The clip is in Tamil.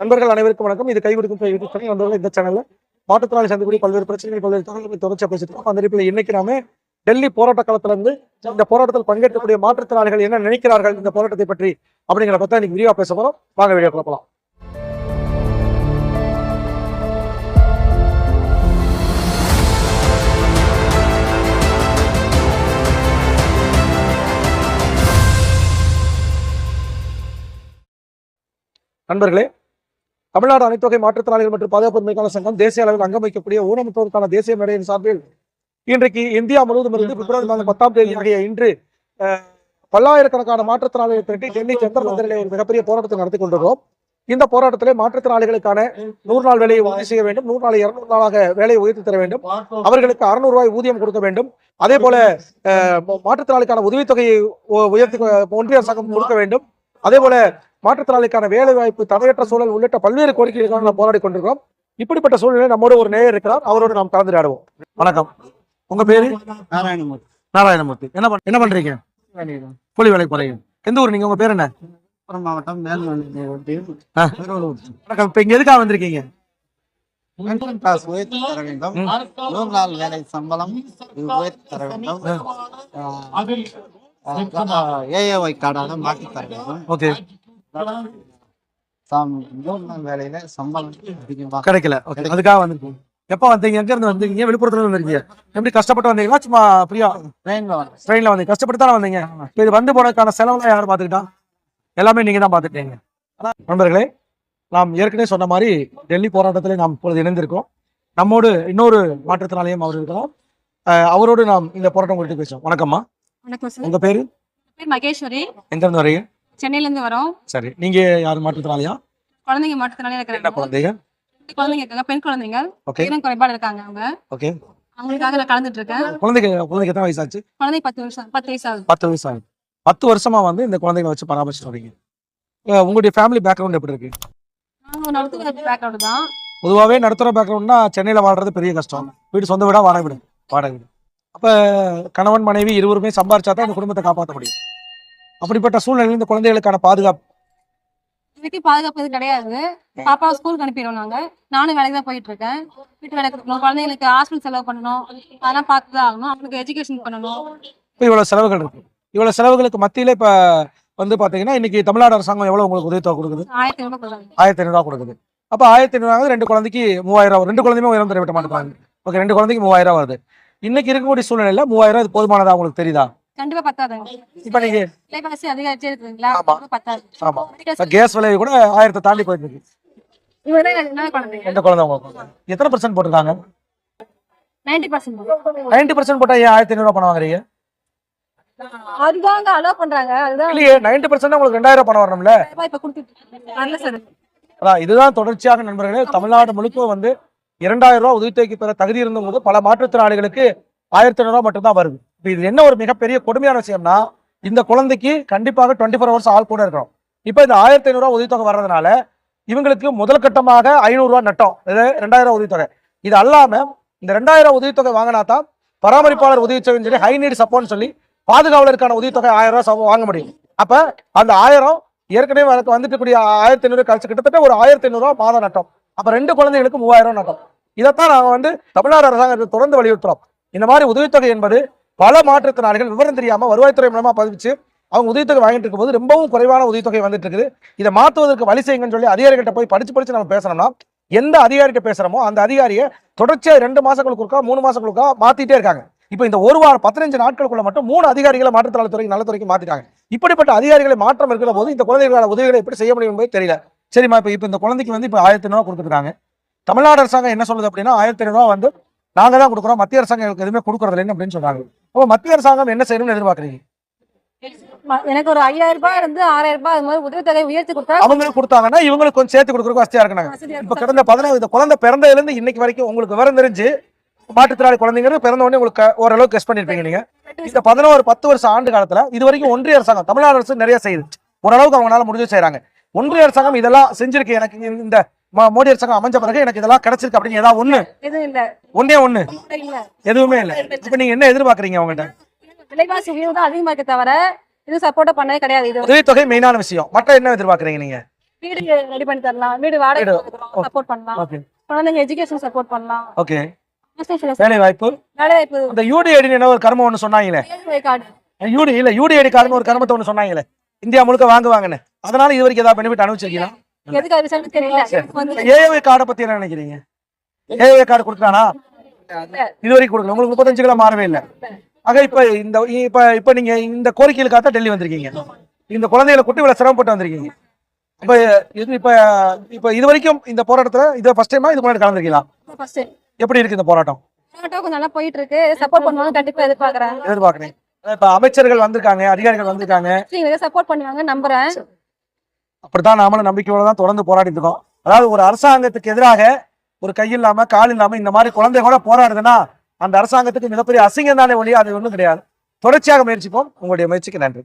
நண்பர்கள் அனைவருக்கும் வணக்கம். இது கை கொடுக்கும் கை யூடியூப் சேனல். நண்பர்கள் இந்த சேனல்ல மாற்றுத்திறனாளி சந்திக்கக்கூடிய பல்வேறு பிரச்சனைகள் பல்வேறு தகவல்களை தொடர்ச்சியாக பேசிட்டு அந்த அடிப்பில் இன்னைக்கு நாம டெல்லி போராட்ட காலத்துல இருந்து இந்த போராட்டத்தில் பங்கேற்கக்கூடிய மாற்றுத்திறனாளிகள் என்ன நினைக்கிறார்கள் இந்த போராட்டத்தை பற்றி அப்படிங்கிற பத்தி இன்னைக்கு விரிவா பேச போறோம். வாங்க வீடியோ போலாம். நண்பர்களே தமிழ்நாடு அனைத்தொகை மாற்றுத்திறனாளிகள் மற்றும் பாதுகாப்பு உரிமைக்கான சங்கம் தேசிய அளவில் அங்கம் வைக்கக்கூடிய ஊனமுற்றோருக்கான தேசிய மேடையின் சார்பில் இன்றைக்கு இந்தியா முழுவதும் இருந்து பிப்ரவரி மாதம் பத்தாம் தேதி ஆகிய இன்று பல்லாயிரக்கணக்கான மாற்றுத்திறனாளிகளை திரட்டி டெல்லி சந்திர மந்திரிலே ஒரு மிகப்பெரிய போராட்டத்தை நடத்தி கொண்டிருக்கிறோம். இந்த போராட்டத்திலே மாற்றுத்திறனாளிகளுக்கான நூறு நாள் வேலையை உறுதி செய்ய வேண்டும். நூறு நாள் இருநூறு நாளாக வேலையை உயர்த்தி தர வேண்டும். அவர்களுக்கு அறுநூறு ரூபாய் ஊதியம் கொடுக்க வேண்டும். அதே போல மாற்றுத்திறனாளிக்கான உதவித்தொகையை உயர்த்தி ஒன்றிய அரசாங்கம் கொடுக்க வேண்டும். அதே போல மாற்றுத்திறனாளிக்கான வேலை வாய்ப்பு தடையற்ற சூழல் உள்ளிட்ட பல்வேறு கோரிக்கைகளுக்காக நாம் போராடி கொண்டிருக்கிறோம். இப்படிப்பட்ட சூழ்நிலை நம்மோடு ஒரு நேயர் இருக்கிறார். அவரோடு நாம் கலந்துரையாடுவோம். வணக்கம். உங்க பேரு? நாராயணமூர்த்தி. நாராயணமூர்த்தி. என்ன என்ன பண்றீங்க? கூலி வேலைக்கு போறீங்க. எந்த ஊர் நீங்க? உங்க பேர் என்ன? மாவட்டம் வணக்கம். இப்ப இங்க எதுக்காக வந்திருக்கீங்க? காசு உயர்த்தி தர வேண்டும். நூறு நாள் வேலை சம்பளம் உயர்த்தி தர வேண்டும். ஏஏஒய் கார்டாக மாற்றி தர வேண்டும். ஓகே. வேலையில சம்பளம் அதிகமாக கிடைக்கல. ஓகே அதுக்காக வந்திருக்கீங்க எப்ப வந்தீங்க? எங்க இருந்து வந்தீங்க? விழுப்புரத்துல இருந்து வந்தீங்க? எப்படி கஷ்டப்பட்டு வந்தீங்களா? சும்மா ஃப்ரீயா? ட்ரெயின்ல வந்து ட்ரெயின்ல வந்தீங்க. கஷ்டப்பட்டு தானே வந்தீங்க? இது வந்து போனதுக்கான செலவுலாம் யார் பாத்துக்கிட்டா எல்லாமே நீங்க தான் பாத்துட்டீங்க நண்பர்களே நாம் ஏற்கனவே சொன்ன மாதிரி டெல்லி போராட்டத்திலே நாம் இப்பொழுது இணைந்திருக்கோம். நம்மோடு இன்னொரு மாற்றுத்திறனாளியும் அவர் இருக்கலாம். அவரோடு நாம் இந்த போராட்டம் குறித்து பேசுவோம். வணக்கம்மா. வணக்கம் சார். உங்க பேரு? பேர் மகேஸ்வரி. எங்க இருந்து வரீங்க சென்னையில இருந்து வரோம். சரி நீங்க யார் மாற்றுத்திறனாளியா? குழந்தைங்க மாற்றுத்திறனால என்ன இருக்கிறாங்க குழந்தைங்க? குழந்தைங்க இருக்காங்க பெண் குழந்தைங்க. ஓகே. குறைபாடு இருக்காங்க அவங்க. ஓகே. அவங்களுக்காக நான் கலந்துட்டு இருக்கேன் குழந்தைக்கு குழந்தைக்கு எத்தனை வயசாச்சு? குழந்தை பத்து வருஷம் பத்து வயசு ஆகுது பத்து வயசு ஆகுது பத்து வருஷமா வந்து இந்த குழந்தைங்களை வச்சு பராமரிச்சுட்டு வரீங்க. உங்களுடைய ஃபேமிலி பேக்ரவுண்ட் எப்படி இருக்கு? நடத்துகிற பேக்ரவுண்ட் தான். பொதுவாகவே நடுத்தர பேக்ரவுண்ட்னா சென்னையில் வாழ்றது பெரிய கஷ்டம். வீடு சொந்த வீடா வாடகை வீடு வாடகை வீடு. அப்போ கணவன் மனைவி இருவருமே சம்பாரிச்சா தான் இந்த குடும்பத்தை காப்பாற்ற முடியும். அப்படிப்பட்ட சூழ்நிலையில் இந்த குழந்தைகளுக்கான பாதுகாப்பு. இதுக்கு பாதுகாப்பு எதுவும் கிடையாது. பாப்பா ஸ்கூலுக்கு அனுப்பிடுவோம் நாங்க. நானும் வேலைக்கு தான் போயிட்டு இருக்கேன் வீட்டு வேலை கொடுக்கணும் குழந்தைங்களுக்கு ஹாஸ்பிட்டல் செலவு பண்ணணும். அதெல்லாம் பார்த்து தான் ஆகணும். அவங்களுக்கு எஜுகேஷன் பண்ணணும். இப்போ இவ்வளோ செலவுகள் இருக்கு. இவ்வளோ செலவுகளுக்கு மத்தியில இப்போ வந்து பார்த்தீங்கன்னா இன்னைக்கு தமிழ்நாடு அரசாங்கம் எவ்வளோ உங்களுக்கு உதவித்தொகை கொடுக்குது? ஆயிரத்தி ஐநூறு ஆயிரத்தி ஐநூறுவா கொடுக்குது. அப்போ ஆயிரத்தி ஐநூறுவா ரெண்டு குழந்தைக்கு மூவாயிரம் ரூபா. ரெண்டு குழந்தையுமே உயரம் தர விட்ட மாட்டாங்க ஓகே ரெண்டு குழந்தைக்கு மூவாயிரம் ரூபா வருது. இன்னைக்கு இருக்கக்கூடிய சூழ்நிலையில மூவாயிரம் இது போதுமானதா உங்களுக்கு தெரியுதா? கண்டிப்பா பத்தாதுங்க. இப்போ நீங்க விலைவாசி அதிகரிச்சே இருக்குங்களா ஆமா. அது பத்தாது. ஆமா. இப்ப கேஸ் விலை கூட ஆயிரத்தை தாண்டி போயிட்டு இருக்கு இவங்க தான் என்ன குழந்தைங்க? எந்த குழந்தை உங்களுக்கு எத்தனை பர்சன்ட் போட்டிருக்காங்க? நைன்டி பர்சன்ட் நைன்டி பர்சன்ட் போட்டா ஏன் ஆயிரத்தி ஐநூறுவா பணம் வாங்குறீங்க? அதுதாங்க அலோ பண்றாங்க. அதுதான். இல்லையே நைன்டி பர்சன்ட் உங்களுக்கு ரெண்டாயிரம் பணம் வரணும்ல? ரூபாய் இப்ப கொடுத்துட்டு நல்ல சார் அதான் இதுதான் தொடர்ச்சியாக நண்பர்களே தமிழ்நாடு முழுக்க வந்து இரண்டாயிரம் ரூபாய் உதவித்தொகை பெற தகுதி இருந்தபோது பல மாற்றுத்திறனாளிகளுக்கு ஆயிரத்தி ஐநூறுவா மட்டும்தான் வருது. இப்போ இது என்ன ஒரு மிகப்பெரிய கொடுமையான விஷயம்னா இந்த குழந்தைக்கு கண்டிப்பாக டுவெண்ட்டி ஃபோர் ஹவர்ஸ் ஆள் கூட இருக்கணும். இப்போ இந்த ஆயிரத்தி ஐநூறுரூவா உதவித்தொகை வர்றதுனால இவங்களுக்கு முதல் கட்டமாக ஐநூறுரூவா நட்டம். இது ரெண்டாயிரம் உதவித்தொகை. இது அல்லாமல் இந்த ரெண்டாயிரம் உதவித்தொகை வாங்கினா தான் பராமரிப்பாளர் உதவித்தொகைன்னு சொல்லி ஹை நீட் சப்போர்ட்னு சொல்லி பாதுகாவலருக்கான உதவித்தொகை ஆயிரம் ரூபாய் வாங்க முடியும். அப்போ அந்த ஆயிரம் ஏற்கனவே எனக்கு வந்துட்டுக்கூடிய ஆயிரத்தி ஐநூறு கழிச்சு கிட்டத்தட்ட ஒரு ஆயிரத்தி ஐநூறுரூவா மாதம் நட்டம். அப்போ ரெண்டு குழந்தைகளுக்கு மூவாயிரம் நட்டம். இதைத்தான் நாங்கள் வந்து தமிழ்நாடு அரசாங்கத்தை தொடர்ந்து வலியுறுத்துறோம். இந்த மாதிரி உதவித்தொகை என்பது பல மாற்றுத்திறனாளிகள் விவரம் தெரியாமல் வருவாய்த்துறை மூலமாக பதிவிச்சு அவங்க உதவித்தொகை வாங்கிட்டு இருக்கும்போது ரொம்பவும் குறைவான உதவித்தொகை வந்துட்டு இருக்குது. இதை மாற்றுவதற்கு வழி செய்யுங்கன்னு சொல்லி அதிகாரிகிட்ட போய் படிச்சு படிச்சு நம்ம பேசணும்னா எந்த அதிகாரிகிட்ட பேசுறோமோ அந்த அதிகாரியை தொடர்ச்சியாக ரெண்டு மாசங்களுக்குறுக்கா மூணு மாசங்களுக்கா மாத்திட்டே இருக்காங்க. இப்போ இந்த ஒரு வாரம் பதினஞ்சு நாட்களுக்குள்ள மட்டும் மூணு அதிகாரிகளை நல்ல நலத்துறைக்கு மாற்றிட்டாங்க இப்படிப்பட்ட அதிகாரிகளை மாற்றம் இருக்கிற போது இந்த குழந்தைகளுக்கான உதவிகளை எப்படி செய்ய முடியும் என்பது தெரியல. சரிம்மா இப்போ இப்போ இந்த குழந்தைக்கு வந்து இப்போ ஆயிரத்தி ஐநூறுவா கொடுத்துருக்காங்க. தமிழ்நாடு அரசாங்கம் என்ன சொல்லுது அப்படின்னா ஆயிரத்தி ஐநூறுவா வந்து நாங்கள் தான் கொடுக்குறோம் மத்திய அரசாங்கம் எங்களுக்கு எதுவுமே கொடுக்கறது இல்லைன்னு அப்படின்னு சொல்றாங்க. அப்போ மத்திய அரசாங்கம் என்ன செய்யணும்னு எதிர்பார்க்குறீங்க? எனக்கு ஒரு ஐயாயிரம் ரூபாய் இருந்து ஆறாயிரம் ரூபாய் அது மாதிரி உதவித்தொகை உயர்த்தி கொடுத்தா அவங்களுக்கு கொடுத்தாங்கன்னா இவங்களுக்கு கொஞ்சம் சேர்த்து கொடுக்குறதுக்கு வசதியா இருக்கணும் இப்ப. கடந்த பதினாறு இந்த குழந்தை பிறந்ததுல இருந்து இன்னைக்கு வரைக்கும் உங்களுக்கு விவரம் தெரிஞ்சு மாற்றுத்திறனாளி குழந்தைங்கிறது பிறந்த உடனே உங்களுக்கு ஓரளவுக்கு கெஸ் பண்ணிருப்பீங்க நீங்க. இந்த பதினோரு பத்து வருஷம் ஆண்டு காலத்துல இது வரைக்கும் ஒன்றிய அரசாங்கம் தமிழ்நாடு அரசு நிறைய செய்யுது ஓரளவுக்கு அவங்களால முடிஞ்சு செய்றாங்க. ஒன்றிய அரசாங்கம் இதெல்லாம் செஞ்சிருக்கு எனக்கு இந்த மோடி அரசாங்கம் அமைஞ்ச பிறகு எனக்கு இதெல்லாம் கிடைச்சிருக்கு அப்படின்னு ஏதாவது ஒண்ணு? எதுவும் இல்ல. ஒன்னே ஒண்ணு. எதுவுமே இல்ல. இப்ப நீங்க என்ன எதிர்பார்க்கறீங்க அவங்ககிட்ட விலைவாசி உயர்வு தான் அதிகமா இருக்க தவிர இது சப்போர்ட் பண்ணவே கிடையாது. இது உதவித்தொகை மெயினான விஷயம். மற்ற என்ன எதிர்பார்க்கறீங்க நீங்க? வீடு ரெடி பண்ணி தரலாம். வீடு வாடகை. சப்போர்ட் பண்ணலாம். ஓகே குழந்தைங்க எஜுகேஷன் சப்போர்ட் பண்ணலாம். ஓகே வேலை வாய்ப்பு வேலை வாய்ப்பு அந்த யூடிஐடி என்ன ஒரு கர்மம் ஒன்று சொன்னாங்களே? கார்டு யூடி இல்ல யூடிஐடி கார்டுன்னு ஒரு கர்மத்தை ஒன்று சொன்னாங்களே? இந்தியா முழுக்க வாங்குவாங்கன்னு. அதனால இது வரைக்கும் ஏதாவது பெனிஃபிட் அனுபவிச்சிருக்கீங்களா? ஏஏ கார்டை பத்தி என்ன நினைக்கிறீங்க? ஏஏ கார்டு கொடுக்குறானா இது வரைக்கும் கொடுக்கல. உங்களுக்கு முப்பத்தஞ்சு கிலோ மாறவே இல்லை. ஆக இப்ப இந்த இப்ப இப்ப நீங்க இந்த கோரிக்கைகளுக்காக தான் டெல்லி வந்திருக்கீங்க. இந்த குழந்தைகளை குட்டி இவ்வளவு சிரமப்பட்டு வந்திருக்கீங்க. இப்ப இது இப்ப இப்ப இது வரைக்கும் இந்த போராட்டத்துல இது ஃபர்ஸ்ட் டைமா இது முன்னாடி கலந்துருக்கீங்களா? ஃபர்ஸ்ட் எப்படி இருக்கு இந்த போராட்டம்? கொஞ்சம் நல்லா போயிட்டு இருக்கு சப்போர்ட் பண்ணுவாங்க கண்டிப்பா எதிர்பார்க்கறேன். எதிர்பார்க்கிறேன். இப்ப அமைச்சர்கள் வந்திருக்காங்க அதிகாரிகள் வந்திருக்காங்க. சப்போர்ட் பண்ணுவாங்க நம்புறேன். அப்படித்தான் நாமளும் நம்பிக்கையோட தான் தொடர்ந்து போராடிட்டு இருக்கோம் அதாவது ஒரு அரசாங்கத்துக்கு எதிராக ஒரு கை இல்லாம கால் இல்லாம இந்த மாதிரி குழந்தை கூட போராடுதுன்னா அந்த அரசாங்கத்துக்கு மிகப்பெரிய அசிங்கம் தானே ஒழிய அது ஒன்றும் கிடையாது. தொடர்ச்சியாக முயற்சிப்போம். உங்களுடைய முயற்சிக்கு நன்றி.